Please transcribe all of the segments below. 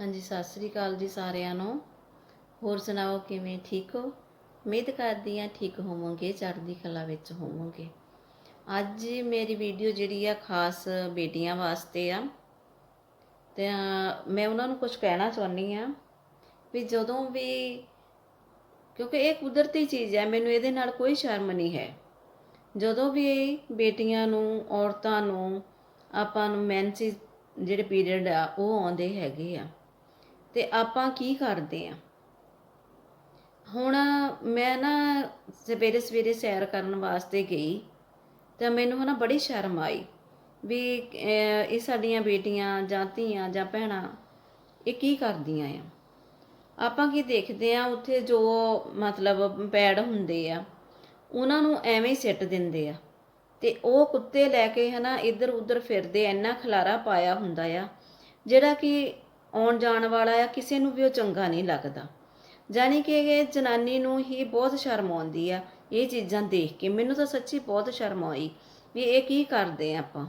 ਹਾਂਜੀ, ਸਤਿ ਸ੍ਰੀ ਅਕਾਲ ਜੀ ਸਾਰਿਆਂ ਨੂੰ। ਹੋਰ ਸੁਣਾਓ, ਕਿਵੇਂ ਠੀਕ ਹੋ? ਉਮੀਦ ਕਰਦੀ ਹਾਂ ਠੀਕ ਹੋਵੋਗੇ, ਚੜ੍ਹਦੀ ਕਲਾ ਵਿੱਚ ਹੋਵੋਗੇ। ਅੱਜ ਮੇਰੀ ਵੀਡੀਓ ਜਿਹੜੀ ਆ, ਖਾਸ ਬੇਟੀਆਂ ਵਾਸਤੇ ਆ। ਤੇ ਮੈਂ ਉਹਨਾਂ ਨੂੰ ਕੁਝ ਕਹਿਣਾ ਚਾਹੁੰਦੀ ਆ ਵੀ ਜਦੋਂ ਵੀ, ਕਿਉਂਕਿ ਇਹ ਕੁਦਰਤੀ ਚੀਜ਼ ਹੈ, ਮੈਨੂੰ ਇਹਦੇ ਨਾਲ ਕੋਈ ਸ਼ਰਮ ਨਹੀਂ ਹੈ। ਜਦੋਂ ਵੀ ਬੇਟੀਆਂ ਨੂੰ, ਔਰਤਾਂ ਨੂੰ ਆਪਾਂ ਨੂੰ ਮੈਂਸੀ ਜਿਹੜੇ ਪੀਰੀਅਡ ਆ, ਉਹ ਆਉਂਦੇ ਹੈਗੇ ਆ। ਤੇ ਆਪਾਂ ਕੀ ਕਰਦੇ ਆ? ਹੁਣ ਮੈਂ ਨਾ ਸਵੇਰੇ ਸਵੇਰੇ ਸੈਰ ਕਰਨ ਵਾਸਤੇ ਗਈ, ਤਾਂ ਮੈਨੂੰ ਹਨਾ ਬੜੀ ਸ਼ਰਮ ਆਈ ਵੀ ਇਹ ਸਾਡੀਆਂ ਬੇਟੀਆਂ ਜਾਂ ਧੀਆਂ ਜਾਂ ਭੈਣਾਂ ਇਹ ਕੀ ਕਰਦੀਆਂ ਆ? ਆਪਾਂ ਕੀ ਦੇਖਦੇ ਆ? ਉੱਥੇ ਜੋ ਮਤਲਬ ਪੈੜ ਹੁੰਦੇ ਆ, ਉਹਨਾਂ ਨੂੰ ਐਵੇਂ ਹੀ ਸਿੱਟ ਦਿੰਦੇ ਆ। ਤੇ ਉਹ ਕੁੱਤੇ ਲੈ ਕੇ ਹਨਾ ਇੱਧਰ ਉੱਧਰ ਫਿਰਦੇ, ਇੰਨਾ ਖਲਾਰਾ ਪਾਇਆ ਹੁੰਦਾ ਆ, ਜਿਹੜਾ ਕਿ ਆਉਣ ਜਾਣ ਵਾਲਾ ਆ, ਕਿਸੇ ਨੂੰ ਵੀ ਉਹ ਚੰਗਾ ਨਹੀਂ ਲੱਗਦਾ। ਜਾਨੀ ਕਿ ਇਹ ਜਨਾਨੀ ਨੂੰ ਹੀ ਬਹੁਤ ਸ਼ਰਮ ਆਉਂਦੀ ਆ, ਇਹ ਚੀਜ਼ਾਂ ਦੇਖ ਕੇ। ਮੈਨੂੰ ਤਾਂ ਸੱਚੀ ਬਹੁਤ ਸ਼ਰਮ ਆਈ ਵੀ ਇਹ ਕੀ ਕਰਦੇ ਆ ਆਪਾਂ।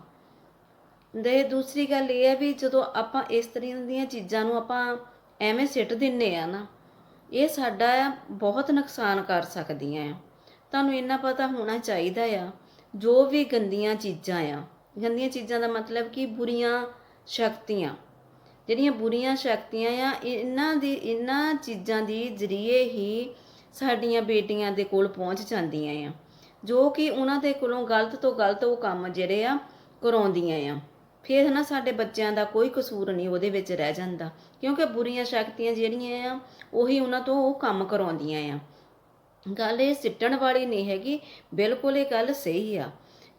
ਦੇ ਦੂਸਰੀ ਗੱਲ ਇਹ ਹੈ ਵੀ ਜਦੋਂ ਆਪਾਂ ਇਸ ਤਰ੍ਹਾਂ ਦੀਆਂ ਚੀਜ਼ਾਂ ਨੂੰ ਆਪਾਂ ਐਵੇਂ ਸਿੱਟ ਦਿੰਨੇ ਆ ਨਾ, ਇਹ ਸਾਡਾ ਬਹੁਤ ਨੁਕਸਾਨ ਕਰ ਸਕਦੀਆਂ ਆ। ਤੁਹਾਨੂੰ ਇੰਨਾ ਪਤਾ ਹੋਣਾ ਚਾਹੀਦਾ ਆ, ਜੋ ਵੀ ਗੰਦੀਆਂ ਚੀਜ਼ਾਂ ਆ। ਗੰਦੀਆਂ ਚੀਜ਼ਾਂ ਦਾ ਮਤਲਬ ਕਿ ਬੁਰੀਆਂ ਸ਼ਕਤੀਆਂ। ਜਿਹੜੀਆਂ ਬੁਰੀਆਂ ਸ਼ਕਤੀਆਂ ਆ ਇਹਨਾਂ ਦੀ, ਇਹਨਾਂ ਚੀਜ਼ਾਂ ਦੀ ਜ਼ਰੀਏ ਹੀ ਸਾਡੀਆਂ ਬੇਟੀਆਂ ਦੇ ਕੋਲ ਪਹੁੰਚ ਜਾਂਦੀਆਂ ਆ। ਜੋ ਕਿ ਉਹਨਾਂ ਦੇ ਕੋਲੋਂ ਗਲਤ ਤੋਂ ਗਲਤ ਉਹ ਕੰਮ ਜਿਹੜੇ ਆ, ਕਰਾਉਂਦੀਆਂ ਆ। ਫਿਰ ਨਾ ਸਾਡੇ ਬੱਚਿਆਂ ਦਾ ਕੋਈ ਕਸੂਰ ਨਹੀਂ ਉਹਦੇ ਵਿੱਚ ਰਹਿ ਜਾਂਦਾ। ਕਿਉਂਕਿ ਬੁਰੀਆਂ ਸ਼ਕਤੀਆਂ ਜਿਹੜੀਆਂ ਆ, ਉਹੀ ਉਹਨਾਂ ਤੋਂ ਉਹ ਕੰਮ ਕਰਾਉਂਦੀਆਂ ਆ। ਗੱਲ ਇਹ ਸਿੱਟਣ ਵਾਲੀ ਨਹੀਂ ਹੈਗੀ, ਬਿਲਕੁਲ ਇਹ ਗੱਲ ਸਹੀ ਆ।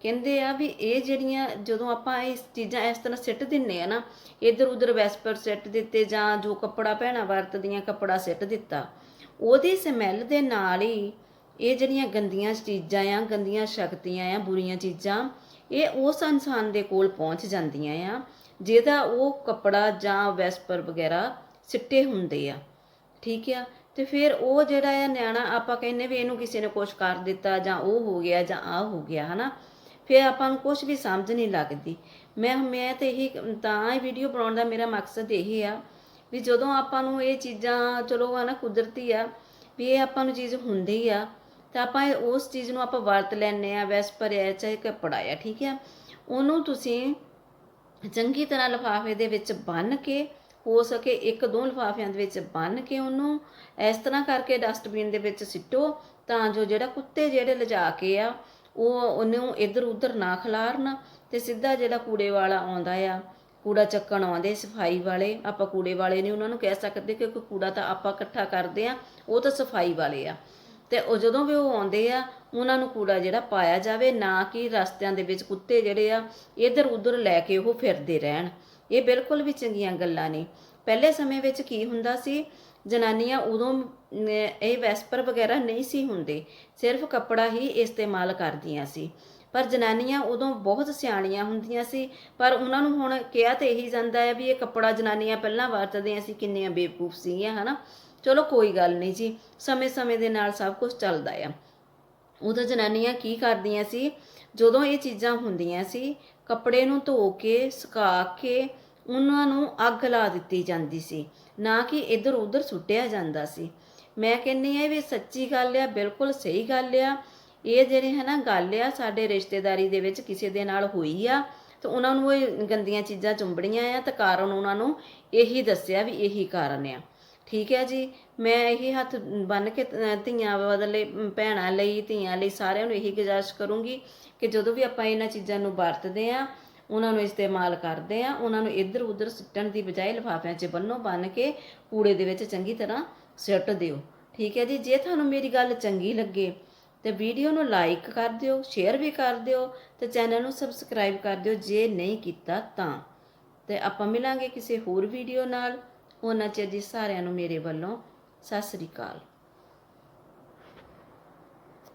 ਕਹਿੰਦੇ ਆ ਵੀ ਇਹ ਜਿਹੜੀਆਂ ਜਦੋਂ ਆਪਾਂ ਇਸ ਚੀਜ਼ਾਂ ਇਸ ਤਰ੍ਹਾਂ ਸਿੱਟ ਦਿੰਨੇ ਆ ਨਾ, ਇੱਧਰ ਉੱਧਰ ਵੈਸਪਰ ਸਿੱਟ ਦਿੱਤੇ ਜਾਂ ਜੋ ਕੱਪੜਾ ਪਹਿਣਾ ਵਰਤਦੀਆਂ ਕੱਪੜਾ ਸਿੱਟ ਦਿੱਤਾ, ਉਹਦੀ ਸਮੈਲ ਦੇ ਨਾਲ ਹੀ ਇਹ ਜਿਹੜੀਆਂ ਗੰਦੀਆਂ ਚੀਜ਼ਾਂ ਆ, ਗੰਦੀਆਂ ਸ਼ਕਤੀਆਂ ਆ, ਬੁਰੀਆਂ ਚੀਜ਼ਾਂ, ਇਹ ਉਸ ਇਨਸਾਨ ਦੇ ਕੋਲ ਪਹੁੰਚ ਜਾਂਦੀਆਂ ਆ, ਜਿਹਦਾ ਉਹ ਕੱਪੜਾ ਜਾਂ ਵੈਸਪਰ ਵਗੈਰਾ ਸਿੱਟੇ ਹੁੰਦੇ ਆ। ਠੀਕ ਆ? ਤੇ ਫਿਰ ਉਹ ਜਿਹੜਾ ਆ ਨਿਆਣਾ ਆਪਾਂ ਕਹਿੰਨੇ ਵੀ ਇਹਨੂੰ ਕਿਸੇ ਨੇ ਕੁਝ ਕਰ ਦਿੱਤਾ ਜਾਂ ਉਹ ਹੋ ਗਿਆ ਜਾਂ ਆ ਹੋ ਗਿਆ, ਹਨਾ? ਫਿਰ ਆਪਾਂ ਨੂੰ ਕੁਝ ਵੀ ਸਮਝ ਨਹੀਂ ਲੱਗਦੀ। ਮੈਂ ਮੈਂ ਤੇ ਇਹੀ ਤਾਂ ਇਹ ਵੀਡੀਓ ਬਣਾਉਣ ਦਾ ਮੇਰਾ ਮਕਸਦ ਇਹ ਆ ਵੀ ਜਦੋਂ ਆਪਾਂ ਨੂੰ ਇਹ ਚੀਜ਼ਾਂ, ਚਲੋ ਆ ਨਾ ਕੁਦਰਤੀ ਆ, ਵੀ ਇਹ ਆਪਾਂ ਨੂੰ ਚੀਜ਼ ਹੁੰਦੀ ਆ, ਤਾਂ ਆਪਾਂ ਇਹ- ਉਸ ਚੀਜ਼ ਨੂੰ ਆਪਾਂ ਵਰਤ ਲੈਨੇ ਆ, ਵੈਸਪਰ ਹੈ ਚਾਹੇ ਕੱਪੜਾ ਆ, ਠੀਕ ਆ? ਉਹਨੂੰ ਤੁਸੀਂ ਚੰਗੀ ਤਰ੍ਹਾਂ ਲਿਫਾਫੇ ਦੇ ਵਿੱਚ ਬੰਨ ਕੇ, ਹੋ ਸਕੇ ਇੱਕ, ਦੋ ਲਿਫਾਫਿਆਂ ਦੇ ਵਿੱਚ ਬੰਨ ਕੇ ਉਹਨੂੰ ਇਸ ਤਰ੍ਹਾਂ ਕਰਕੇ ਡਸਟਬਿਨ ਦੇ ਵਿੱਚ ਸਿੱਟੋ ਤਾਂ ਜੋ ਜਿਹੜਾ ਕੁੱਤੇ ਜਿਹੜੇ ਲਿਜਾ ਕੇ ਆ ਉਹ ਉਹਨੂੰ ਇੱਧਰ ਉੱਧਰ ਨਾ ਖਿਲਾਰਨ ਤੇ ਸਿੱਧਾ ਜਿਹੜਾ ਕੂੜੇ ਵਾਲਾ ਆਉਂਦਾ ਆ, ਕੂੜਾ ਚੱਕਣ ਆਉਂਦੇ ਸਫ਼ਾਈ ਵਾਲੇ, ਆਪਾਂ ਕੂੜੇ ਵਾਲੇ ਨਹੀਂ ਉਹਨਾਂ ਨੂੰ ਕਹਿ ਸਕਦੇ ਕਿਉਂਕਿ ਕੂੜਾ ਤਾਂ ਆਪਾਂ ਇਕੱਠਾ ਕਰਦੇ ਆ, ਉਹ ਤਾਂ ਸਫ਼ਾਈ ਵਾਲੇ ਆ। ਤੇ ਉਹ ਜਦੋਂ ਵੀ ਉਹ ਆਉਂਦੇ ਆ, ਉਹਨਾਂ ਨੂੰ ਕੂੜਾ ਜਿਹੜਾ ਪਾਇਆ ਜਾਵੇ, ਨਾ ਕਿ ਰਸਤਿਆਂ ਦੇ ਵਿੱਚ ਕੁੱਤੇ ਜਿਹੜੇ ਆ, ਇੱਧਰ ਉੱਧਰ ਲੈ ਕੇ ਉਹ ਫਿਰਦੇ ਰਹਿਣ। ਇਹ ਬਿਲਕੁਲ ਵੀ ਚੰਗੀਆਂ ਗੱਲਾਂ ਨਹੀਂ। ਪਹਿਲੇ ਸਮੇਂ ਵਿੱਚ ਕੀ ਹੁੰਦਾ ਸੀ ਜਨਾਨੀਆਂ ਉਦੋਂ ਇਹ ਵੈਸਪਰ ਵਗੈਰਾ ਨਹੀਂ ਸੀ ਹੁੰਦੇ। ਸਿਰਫ ਕੱਪੜਾ ਹੀ ਇਸਤੇਮਾਲ ਕਰਦੀਆਂ ਸੀ। ਪਰ ਜਨਾਨੀਆਂ ਉਦੋਂ ਬਹੁਤ ਸਿਆਣੀਆਂ ਹੁੰਦੀਆਂ ਸੀ। ਪਰ ਉਹਨਾਂ ਨੂੰ ਹੁਣ ਕਿਹਾ ਤੇ ਇਹੀ ਜਾਂਦਾ ਹੈ ਵੀ ਇਹ ਕੱਪੜਾ ਜਨਾਨੀਆਂ ਪਹਿਲਾਂ ਵਰਤਦੀਆਂ ਸੀ, ਕਿੰਨੀਆਂ ਬੇਵਕੂਫ ਸੀਗੀਆਂ, ਹਨਾ? ਚਲੋ, ਕੋਈ ਗੱਲ ਨਹੀਂ ਜੀ। ਸਮੇਂ-ਸਮੇਂ ਦੇ ਨਾਲ ਸਭ ਕੁਝ ਚੱਲਦਾ ਆ। ਉਦੋਂ ਜਨਾਨੀਆਂ ਕੀ ਕਰਦੀਆਂ ਸੀ? ਜਦੋਂ ਇਹ ਚੀਜ਼ਾਂ ਹੁੰਦੀਆਂ ਸੀ, ਕੱਪੜੇ ਨੂੰ ਧੋ ਕੇ, ਸੁਕਾ ਕੇ ਉਹਨਾਂ ਨੂੰ ਅੱਗ ਲਾ ਦਿੱਤੀ ਜਾਂਦੀ ਸੀ, ਨਾ ਕਿ ਇੱਧਰ ਉੱਧਰ ਸੁੱਟਿਆ ਜਾਂਦਾ ਸੀ। ਮੈਂ ਕਹਿੰਨੀ ਆ ਵੀ ਸੱਚੀ ਗੱਲ ਆ, ਬਿਲਕੁਲ ਸਹੀ ਗੱਲ ਆ। ਇਹ ਜਿਹੜੇ ਹੈ ਨਾ ਗੱਲ ਆ, ਸਾਡੇ ਰਿਸ਼ਤੇਦਾਰੀ ਦੇ ਵਿੱਚ ਕਿਸੇ ਦੇ ਨਾਲ ਹੋਈ ਆ, ਤੇ ਉਹਨਾਂ ਨੂੰ ਇਹ ਗੰਦੀਆਂ ਚੀਜ਼ਾਂ ਚੁੰਬੜੀਆਂ ਆ, ਤਾਂ ਕਾਰਨ ਉਹਨਾਂ ਨੂੰ ਇਹੀ ਦੱਸਿਆ ਵੀ ਇਹੀ ਕਾਰਨ ਆ। ਠੀਕ ਹੈ ਜੀ, ਮੈਂ ਇਹੀ ਹੱਥ ਬੰਨ ਕੇ ਧੀਆਂ ਬਦਲੇ ਭੈਣਾਂ ਲਈ, ਧੀਆਂ ਲਈ ਸਾਰਿਆਂ ਨੂੰ ਇਹੀ ਗੁਜ਼ਾਰਿਸ਼ ਕਰੂੰਗੀ ਕਿ ਜਦੋਂ ਵੀ ਆਪਾਂ ਇਹਨਾਂ ਚੀਜ਼ਾਂ ਨੂੰ ਵਰਤਦੇ ਆ ਉਹਨਾਂ ਨੂੰ ਇਸਤੇਮਾਲ ਕਰਦੇ ਆ, ਉਹਨਾਂ ਨੂੰ ਇੱਧਰ ਉੱਧਰ ਸੁੱਟਣ ਦੀ ਬਜਾਏ ਲਿਫਾਫਿਆਂ 'ਚ ਬੰਨੋ ਬੰਨ ਕੇ ਕੂੜੇ ਦੇ ਵਿੱਚ ਚੰਗੀ ਤਰ੍ਹਾਂ ਸੁੱਟ ਦਿਓ। ਠੀਕ ਹੈ ਜੀ, ਜੇ ਤੁਹਾਨੂੰ ਮੇਰੀ ਗੱਲ ਚੰਗੀ ਲੱਗੇ ਤੇ ਵੀਡੀਓ ਨੂੰ ਲਾਈਕ ਕਰ ਦਿਓ, ਸ਼ੇਅਰ ਵੀ ਕਰ ਦਿਓ ਤੇ ਚੈਨਲ ਨੂੰ ਸਬਸਕ੍ਰਾਈਬ ਕਰ ਦਿਓ ਜੇ ਨਹੀਂ ਕੀਤਾ ਤਾਂ। ਤੇ ਆਪਾਂ ਮਿਲਾਂਗੇ ਕਿਸੇ ਹੋਰ ਵੀਡੀਓ ਨਾਲ। ਉਹਨਾਂ ਚਿਰ ਜੀ ਸਾਰਿਆਂ ਨੂੰ ਮੇਰੇ ਵੱਲੋਂ ਸਤਿ ਸ੍ਰੀ ਅਕਾਲ।